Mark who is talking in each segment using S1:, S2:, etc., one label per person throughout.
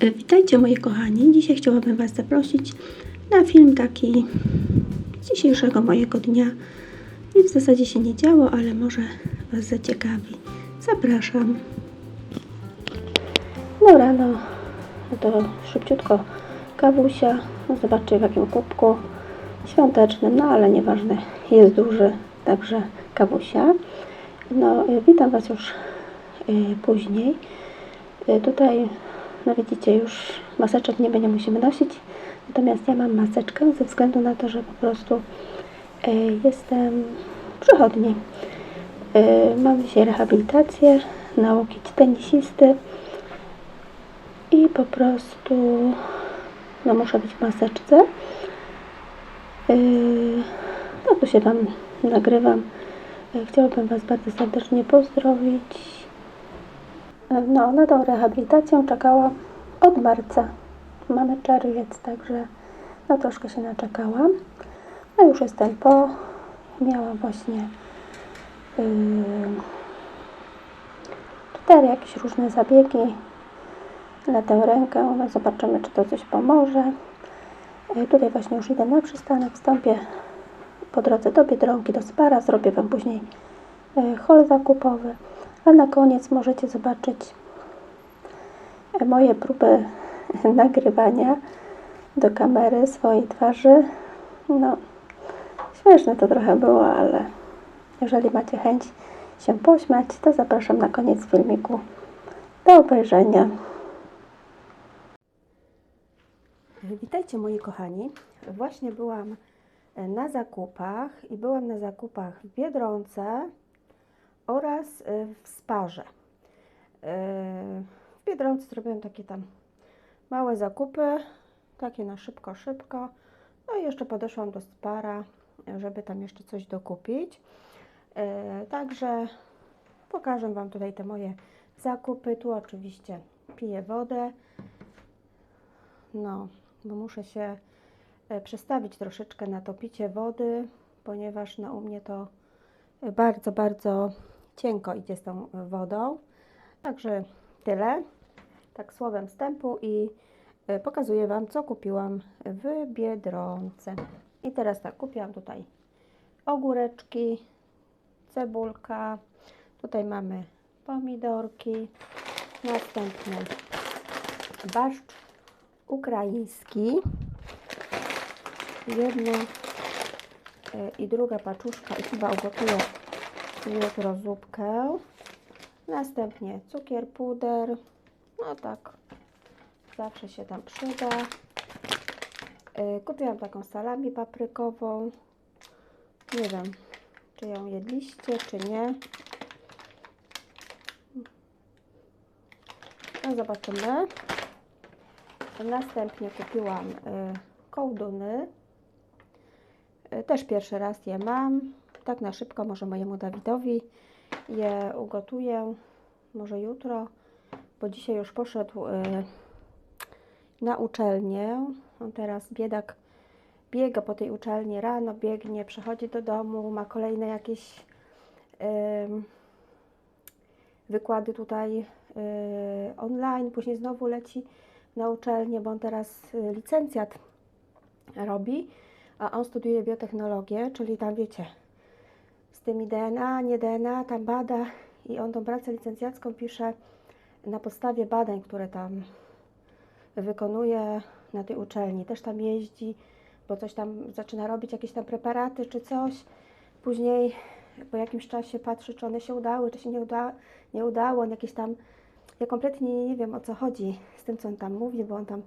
S1: E, Witajcie moi kochani. Dzisiaj chciałabym Was zaprosić na film taki z dzisiejszego mojego dnia. I w zasadzie się nie działo, ale może Was zaciekawi. Zapraszam. No rano, no to szybciutko kawusia. No zobaczcie w jakim kubku świątecznym, no ale nieważne, jest duży, także kawusia. No witam Was już y, później. Y, Tutaj, no widzicie, już maseczek nie będzie musimy nosić. Natomiast ja mam maseczkę ze względu na to, że po prostu y, jestem przychodni. Y, Mam dzisiaj rehabilitację na łokieć tenisisty i po prostu no muszę być w maseczce. Yy, No tu się Wam nagrywam. Chciałabym Was bardzo serdecznie pozdrowić. Yy, No, na tą rehabilitację czekałam od marca. Mamy czerwiec, także no troszkę się naczekałam. No już jestem po. Miałam właśnie yy, cztery jakieś różne zabiegi na tę rękę. No zobaczymy, czy to coś pomoże. E, Tutaj właśnie już idę na przystanek, wstąpię po drodze do Biedronki, do Spara, zrobię Wam później e, haul zakupowy, a na koniec możecie zobaczyć moje próby nagrywania do kamery swojej twarzy. No, śmieszne to trochę było, ale jeżeli macie chęć się pośmiać, to zapraszam na koniec filmiku. Do obejrzenia. Witajcie moi kochani. Właśnie byłam na zakupach i byłam na zakupach w Biedronce oraz e, w Sparze. E, W Biedronce zrobiłam takie tam małe zakupy, takie na szybko, szybko. No i jeszcze podeszłam do Spara, żeby tam jeszcze coś dokupić. E, Także pokażę Wam tutaj te moje zakupy. Tu oczywiście piję wodę. No, bo muszę się przestawić troszeczkę na to picie wody, ponieważ no, u mnie to bardzo, bardzo cienko idzie z tą e, wodą. Także tyle, tak słowem wstępu i e, pokazuję Wam, co kupiłam w Biedronce. I teraz tak, kupiłam tutaj ogóreczki, cebulka, tutaj mamy pomidorki, następny barszcz ukraiński. Jedna e, i druga paczuszka i chyba ugotuję zupkę. Następnie cukier, puder. No tak, zawsze się tam przyda. E, Kupiłam taką salami paprykową. Nie wiem, czy ją jedliście, czy nie. No zobaczymy. Następnie kupiłam y, kołduny. Y, Też pierwszy raz je mam. Tak na szybko, może mojemu Dawidowi je ugotuję. Może jutro, bo dzisiaj już poszedł y, na uczelnię. On teraz biedak biega po tej uczelni rano, biegnie, przychodzi do domu, ma kolejne jakieś ym, wykłady tutaj y, online, później znowu leci na uczelnię, bo on teraz y, licencjat robi, a on studiuje biotechnologię, czyli tam wiecie, z tymi DNA, nie DNA, tam bada i on tą pracę licencjacką pisze na podstawie badań, które tam wykonuje na tej uczelni. Też tam jeździ, bo coś tam zaczyna robić, jakieś tam preparaty czy coś. Później po jakimś czasie patrzy, czy one się udały, czy się nie, uda, nie udało. On jakieś tam, ja kompletnie nie wiem o co chodzi z tym, co on tam mówi, bo on tam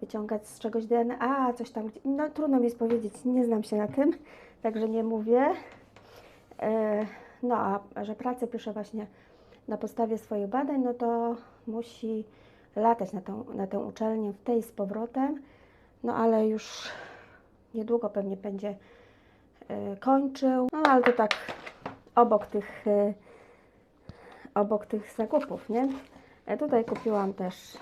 S1: wyciąga z czegoś DNA, coś tam, no trudno mi jest powiedzieć, nie znam się na tym, także nie mówię. E, No a że pracę pisze właśnie na podstawie swoich badań, no to musi latać na tę, na tę uczelnię w tej z powrotem, no ale już niedługo pewnie będzie e, kończył, no ale to tak obok tych, e, obok tych zakupów, nie? Tutaj kupiłam też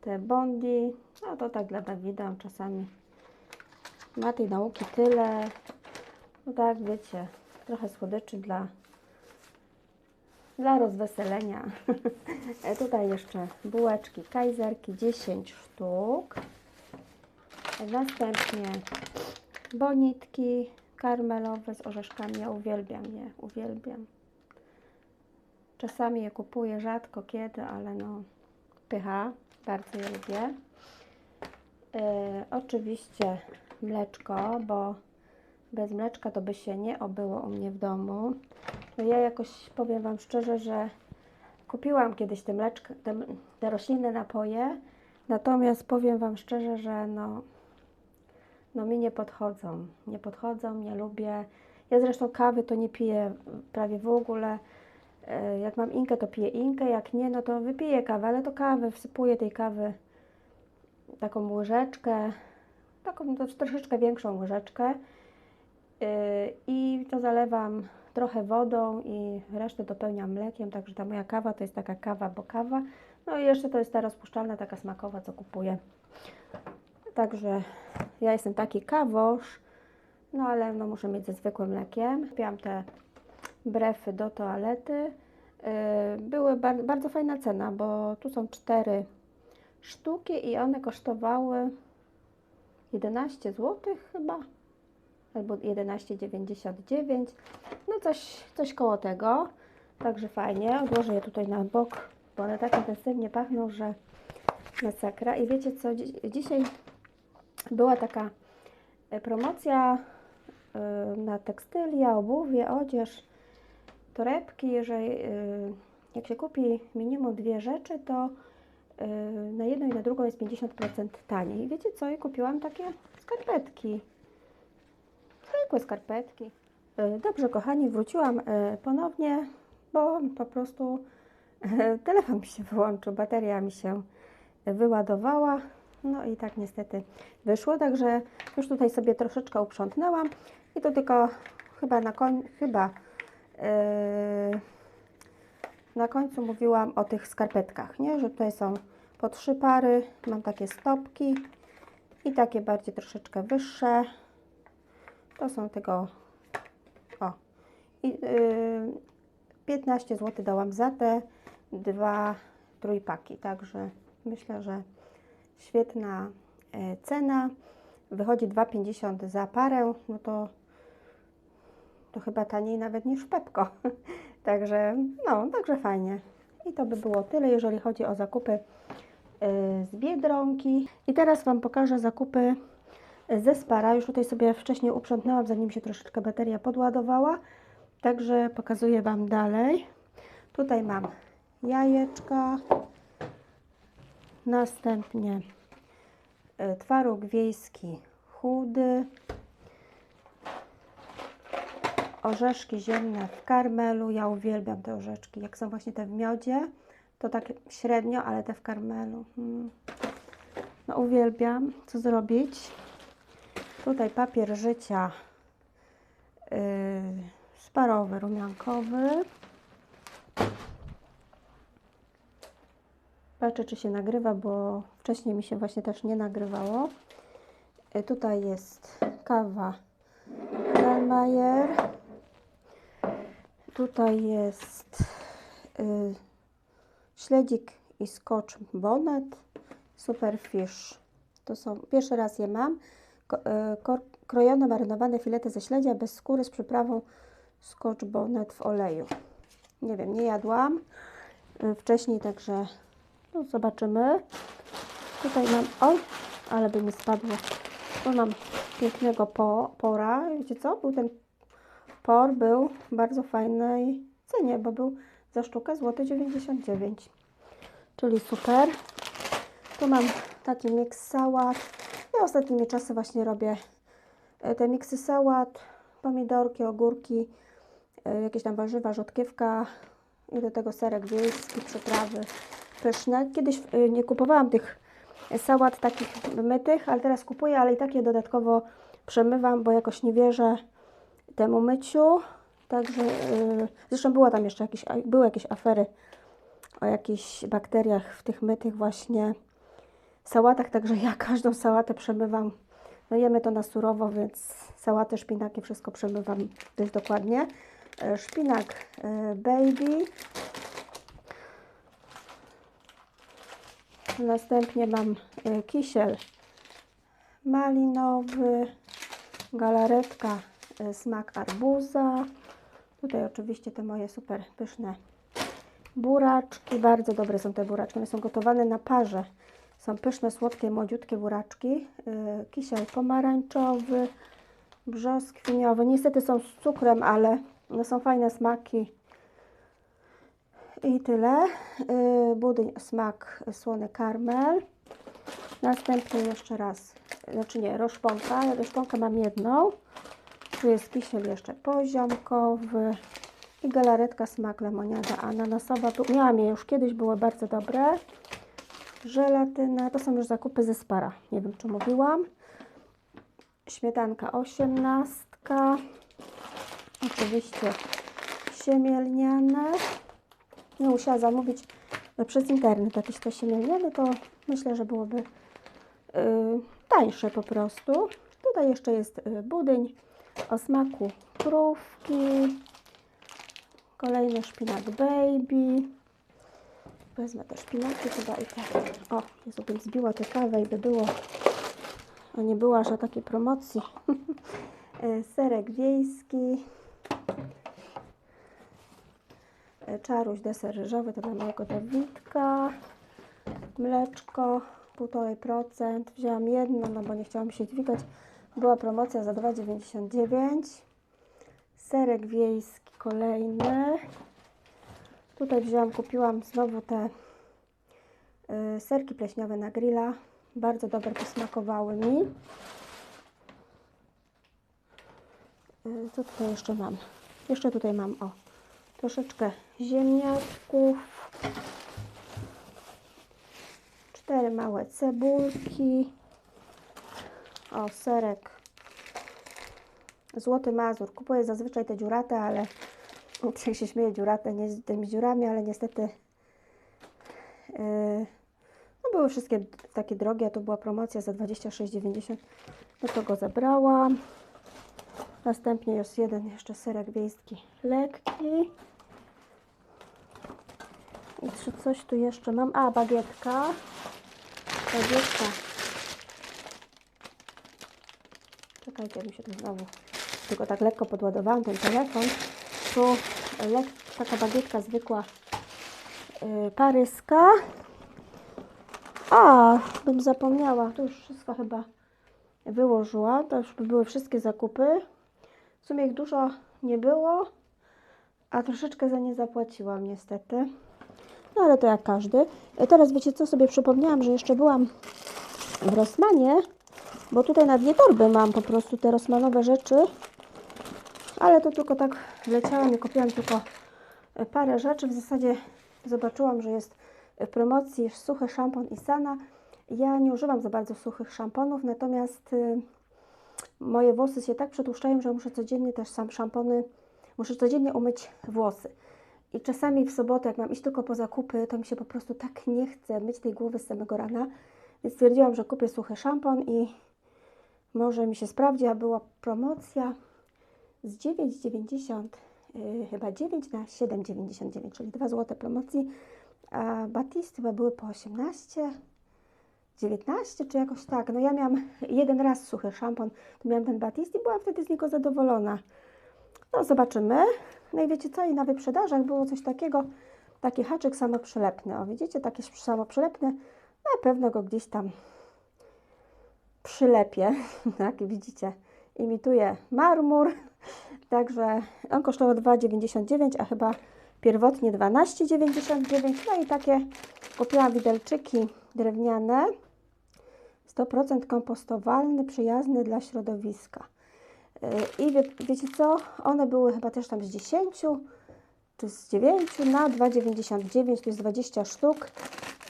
S1: te bondi, no to tak dla Dawida. Czasami ma tej nauki tyle, no tak wiecie, trochę słodyczy dla dla rozweselenia. E, Tutaj jeszcze bułeczki kajzerki 10 sztuk. Następnie bonitki karmelowe z orzeszkami. Ja uwielbiam je, uwielbiam. Czasami je kupuję, rzadko kiedy, ale no pycha, bardzo je lubię. E, oczywiście mleczko, bo bez mleczka to by się nie obyło u mnie w domu. No ja jakoś powiem Wam szczerze, że kupiłam kiedyś te mleczka, te, te roślinne napoje, natomiast powiem Wam szczerze, że no, no mi nie podchodzą. Nie podchodzą, nie lubię. Ja zresztą kawy to nie piję prawie w ogóle. E, Jak mam inkę, to piję inkę, jak nie, no to wypiję kawę, ale to kawę, wsypuję tej kawy taką łyżeczkę, taką troszeczkę większą łyżeczkę i to zalewam trochę wodą i resztę dopełniam mlekiem, także ta moja kawa to jest taka kawa, bo kawa. No i jeszcze to jest ta rozpuszczalna, taka smakowa, co kupuję. Także ja jestem taki kawosz, no ale no muszę mieć ze zwykłym mlekiem. Kupiłam te brefy do toalety. Yy, były bar bardzo fajna cena, bo tu są cztery sztuki i one kosztowały 11 zł chyba, albo 11,99, no coś, coś koło tego, także fajnie, odłożę je tutaj na bok, bo one tak intensywnie pachną, że masakra i wiecie co, dzi dzisiaj była taka e, promocja y, na tekstylia, obuwie, odzież, torebki, że y, jak się kupi minimum dwie rzeczy, to y, na jedną i na drugą jest 50% taniej. Wiecie co? I kupiłam takie skarpetki. Zwykłe skarpetki. Y, Dobrze, kochani, wróciłam y, ponownie, bo po prostu y, telefon mi się wyłączył, bateria mi się wyładowała. No i tak niestety wyszło, także już tutaj sobie troszeczkę uprzątnęłam i to tylko chyba na koń, chyba yy, na końcu mówiłam o tych skarpetkach, nie? że tutaj są po trzy pary, mam takie stopki i takie bardziej troszeczkę wyższe. To są tego, o, i yy, 15 zł dałam za te dwa trójpaki, także myślę, że świetna e, cena. Wychodzi 2,50 za parę, no to, to chyba taniej nawet niż Pepko. Także, no, także fajnie. I to by było tyle, jeżeli chodzi o zakupy y, z Biedronki. I teraz Wam pokażę zakupy ze Spara. Już tutaj sobie wcześniej uprzątnęłam, zanim się troszeczkę bateria podładowała. Także pokazuję Wam dalej. Tutaj mam jajeczka. Następnie y, twaróg wiejski chudy. orzeszki ziemne w karmelu. Ja uwielbiam te orzeszki. Jak są właśnie te w miodzie, to tak średnio, ale te w karmelu. Mm. No uwielbiam. Co zrobić? Tutaj papier życia yy, sparowy, rumiankowy. Patrzę, czy się nagrywa, bo wcześniej mi się właśnie też nie nagrywało. Yy, tutaj jest kawa Dalmajer. Tutaj jest y, śledzik i scotch bonnet, superfish. To są, pierwszy raz je mam. Kor, krojone, marynowane filety ze śledzia bez skóry z przyprawą scotch bonnet w oleju. Nie wiem, nie jadłam y, wcześniej, także no, zobaczymy. Tutaj mam, oj, ale by mi spadło. Tu mam pięknego po, pora. Wiecie co? Był ten por był bardzo fajnej cenie, bo był za sztukę złoty 99. Czyli super. Tu mam taki miks sałat. Ja ostatnimi czasy właśnie robię e, te miksy sałat, pomidorki, ogórki, e, jakieś tam warzywa, rzodkiewka i do tego serek wiejski, przyprawy pyszne. Kiedyś e, nie kupowałam tych sałat takich mytych, ale teraz kupuję, ale i tak je dodatkowo przemywam, bo jakoś nie wierzę temu myciu. Także zresztą była tam jeszcze jakieś, były jakieś afery o jakichś bakteriach w tych mytych właśnie sałatach, także ja każdą sałatę przemywam. No jemy to na surowo, więc sałatę, szpinaki, wszystko przemywam dość dokładnie. E, szpinak e, baby. Następnie mam e, kisiel malinowy, galaretka smak arbuza. Tutaj oczywiście te moje super pyszne buraczki. Bardzo dobre są te buraczki. One są gotowane na parze. Są pyszne, słodkie, młodziutkie buraczki. Y, Kisiel pomarańczowy, brzoskwiniowy. Niestety są z cukrem, ale no są fajne smaki. I tyle. Y, Budyń, smak słony karmel. Następnie jeszcze raz, znaczy nie, roszponka. Roszponkę mam jedną. Tu jest kisiel jeszcze poziomkowy. I galaretka smak lemoniada ananasowa. Tu miałam je już kiedyś, były bardzo dobre. Żelatyna, to są już zakupy ze Spara. Nie wiem, czy mówiłam. Śmietanka osiemnastka. Oczywiście siemielniane. Nie musiała zamówić przez internet jakieś to siemielniane, to myślę, że byłoby y, tańsze po prostu. Tutaj jeszcze jest y, budyń o smaku krówki. Kolejny szpinak baby. Wezmę te szpinaki chyba i tak. O, Jezu, bym zbiła tę kawę i by było. A nie było aż takiej promocji. E, Serek wiejski. E, Czaruś deser ryżowy, to dla mojego Dawidka. Mleczko 1,5%. Wzięłam jedno, no bo nie chciałam się dźwigać. Była promocja za 2,99. Serek wiejski kolejny. Tutaj wzięłam, kupiłam znowu te y, serki pleśniowe na grilla. Bardzo dobre posmakowały mi. Y, co tutaj jeszcze mam? Jeszcze tutaj mam o troszeczkę ziemniaczków. Cztery małe cebulki. O, serek. Złoty Mazur. Kupuję zazwyczaj te dziurate, ale Dzisiaj się śmieję dziurate, nie z tymi dziurami, ale niestety yy, no były wszystkie takie drogie, a to była promocja za 26,90 no to go zabrałam. Następnie jest jeden jeszcze serek wiejski lekki. I czy coś tu jeszcze mam? A, bagietka. Bagietka. Czekajcie, mi się tu znowu tylko tak lekko podładowałam ten telefon. Lek, taka bagietka zwykła yy, paryska. A, bym zapomniała. To już wszystko chyba wyłożyła. To już by były wszystkie zakupy. W sumie ich dużo nie było, a troszeczkę za nie zapłaciłam niestety. No ale to jak każdy. E, Teraz wiecie co, sobie przypomniałam, że jeszcze byłam w Rosmanie, bo tutaj na dwie torby mam po prostu te rosmanowe rzeczy. Ale to tylko tak leciałam i kupiłam tylko e, parę rzeczy. W zasadzie zobaczyłam, że jest w promocji suchy szampon i sana. Ja nie używam za bardzo suchych szamponów, natomiast y, moje włosy się tak przetłuszczają, że muszę codziennie też sam szampony, muszę codziennie umyć włosy. I czasami w sobotę, jak mam iść tylko po zakupy, to mi się po prostu tak nie chce myć tej głowy z samego rana. Więc stwierdziłam, że kupię suchy szampon i może mi się sprawdzi, a była promocja z 9,90 yy, chyba 9 na 7,99, czyli 2 zł promocji, a Batiste chyba były po 18, 19 czy jakoś tak. No ja miałam jeden raz suchy szampon, to miałam ten Batiste i byłam wtedy z niego zadowolona. No zobaczymy. No i wiecie co, i na wyprzedażach było coś takiego, taki haczyk samoprzylepny. O widzicie, taki samoprzylepny, na pewno go gdzieś tam przylepię, tak, widzicie, imituje marmur, także on kosztował 2,99, a chyba pierwotnie 12,99, no i takie kupiłam widelczyki drewniane, 100% kompostowalny, przyjazny dla środowiska. Yy, I wie, wiecie co, one były chyba też tam z 10 czy z 9 na 2,99, to jest 20 sztuk.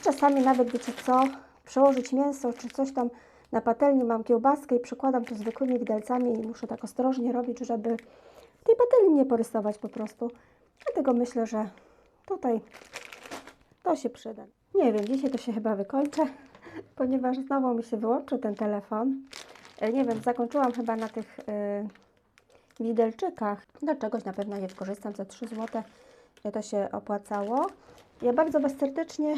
S1: Czasami nawet, wiecie co, przełożyć mięso czy coś tam na patelni, mam kiełbaskę i przykładam to zwykłymi widelcami i muszę tak ostrożnie robić, żeby tej patelni nie porysować po prostu. Dlatego myślę, że tutaj to się przyda. Nie wiem, dzisiaj to się chyba wykończę, ponieważ znowu mi się wyłączył ten telefon. E, Nie wiem, zakończyłam chyba na tych y, widelczykach. Do czegoś na pewno nie skorzystam za 3 zł. To się opłacało. Ja bardzo Was serdecznie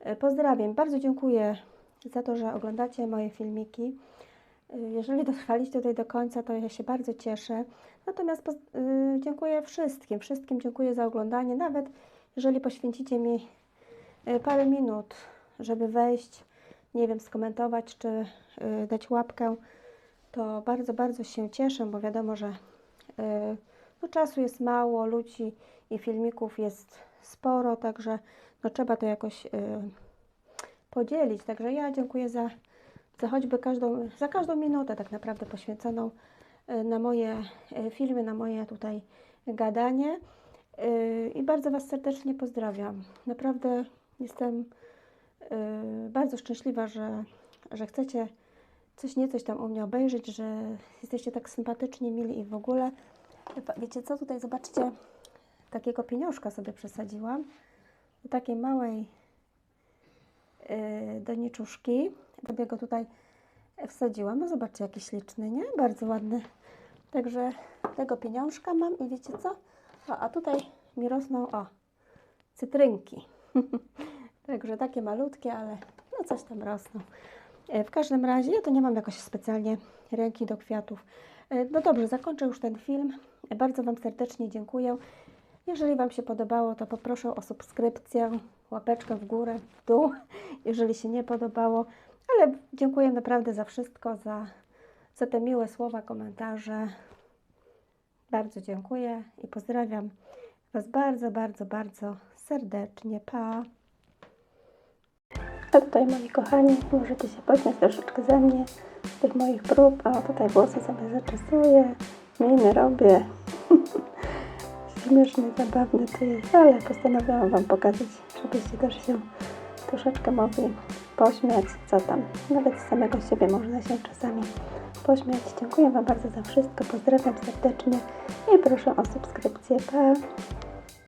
S1: E, Pozdrawiam. Bardzo dziękuję za to, że oglądacie moje filmiki. E, Jeżeli dotrwaliście tutaj do końca, to ja się bardzo cieszę. Natomiast y, dziękuję wszystkim, wszystkim dziękuję za oglądanie. Nawet jeżeli poświęcicie mi y, parę minut, żeby wejść, nie wiem, skomentować czy y, dać łapkę, to bardzo, bardzo się cieszę, bo wiadomo, że y, no, czasu jest mało, ludzi i filmików jest sporo, także no, trzeba to jakoś y, podzielić. Także ja dziękuję za, za choćby każdą, za każdą minutę tak naprawdę poświęconą y, na moje y, filmy, na moje tutaj gadanie. Y, I bardzo Was serdecznie pozdrawiam. Naprawdę jestem bardzo szczęśliwa, że, że chcecie coś nie coś tam u mnie obejrzeć, że jesteście tak sympatyczni, mili i w ogóle. Wiecie co, tutaj zobaczcie, takiego pieniążka sobie przesadziłam. Do takiej małej yy, doniczuszki. Sobie go tutaj wsadziłam. No zobaczcie, jaki śliczny, nie? Bardzo ładny. Także tego pieniążka mam i wiecie co? O, a tutaj mi rosną, o, cytrynki. Także takie malutkie, ale no coś tam rosną. E, W każdym razie ja to nie mam jakoś specjalnie ręki do kwiatów. E, No dobrze, zakończę już ten film. E, Bardzo Wam serdecznie dziękuję. Jeżeli Wam się podobało, to poproszę o subskrypcję, łapeczkę w górę, w dół, jeżeli się nie podobało. Ale dziękuję naprawdę za wszystko, za, za te miłe słowa, komentarze. Bardzo dziękuję i pozdrawiam Was bardzo, bardzo, bardzo serdecznie. Pa! A tutaj moi kochani, możecie się pośmiać troszeczkę ze mnie, z tych moich prób. A tutaj włosy sobie zaczesuję, miny robię. Śmieszny, zabawny to jest, ale postanowiłam Wam pokazać, żebyście też się troszeczkę mogli pośmiać. Co tam, nawet z samego siebie można się czasami pośmiać. Dziękuję Wam bardzo za wszystko, pozdrawiam serdecznie i proszę o subskrypcję. Pa!